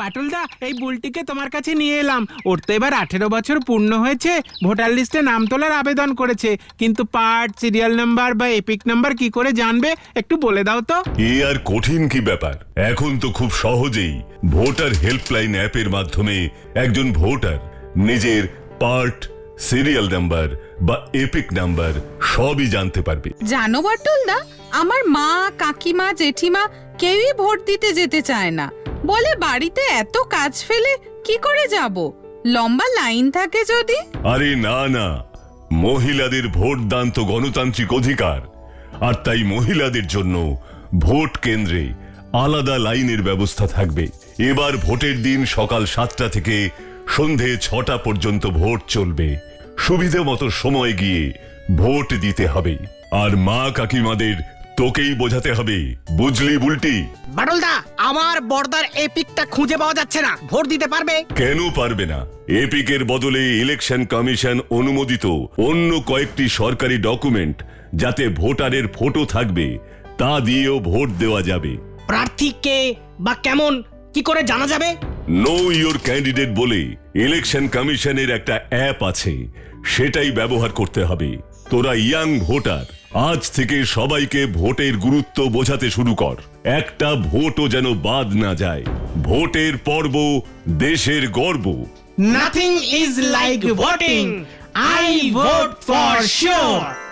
বাটুলদা এই বুলটিকে তোমার কাছে নিয়ে এলাম। ওর তো এবার আঠেরো বছর পূর্ণ হয়েছে ভোটার লিস্টে নাম তোলার আবেদন করেছে। কিন্তু পার্ট সিরিয়াল নাম্বার বা এপিক নাম্বার কি করে জানবে একটু বলে দাও তো। এ আর কঠিন কি ব্যাপার? এখন তো খুব সহজেই ভোটার হেল্পলাইন অ্যাপের মাধ্যমে একজন ভোটার নিজের পার্ট সিরিয়াল নাম্বার বা এপিক নাম্বার সবই জানতে পারবে। জানো বাটুলদা আমার মা কাকিমা জেঠিমা কেউই ভোট দিতে যেতে চায় না। বলে বাড়িতে এত কাজ ফেলে কি করে যাব? লম্বা লাইন থাকে যদি? আরে না না। মহিলাদের ভোট দান তো গণতান্ত্রিক অধিকার। আর তাই মহিলাদের জন্য ভোট কেন্দ্রে আলাদা লাইনের ব্যবস্থা থাকবে। এবার ভোটের দিন সকাল সাতটা থেকে সন্ধে ছটা পর্যন্ত ভোট চলবে। সুবিধা মতো সময় গিয়ে ভোট দিতে হবে। আর মা কাকিমাদের তোকেই বোঝাতে হবে। বুঝলি বুলটি? বাটুলদা আমার বর্দার এপিকটা খুঁজে পাওয়া যাচ্ছে না। ভোট দিতে পারবে? কেন পারবে না? এপিকের বদলে ইলেকশন কমিশন অনুমোদিত অন্য কয়েকটি সরকারি ডকুমেন্ট যাতে ভোটারের ফটো থাকবে তা দিয়েও ভোট দেওয়া যাবে। প্রার্থী কে বা কেমন কি করে জানা যাবে? নো ইওর ক্যান্ডিডেট বলে ইলেকশন কমিশনের একটা অ্যাপ আছে সেটাই ব্যবহার করতে হবে। তোরা ইয়াং ভোটার আজ থেকে সবাইকে ভোটের গুরুত্ব বোঝাতে শুরু কর। একটা ভোটও যেন বাদ না যায়। ভোটের পর্ব দেশের গর্ব। Nothing is like voting I vote for sure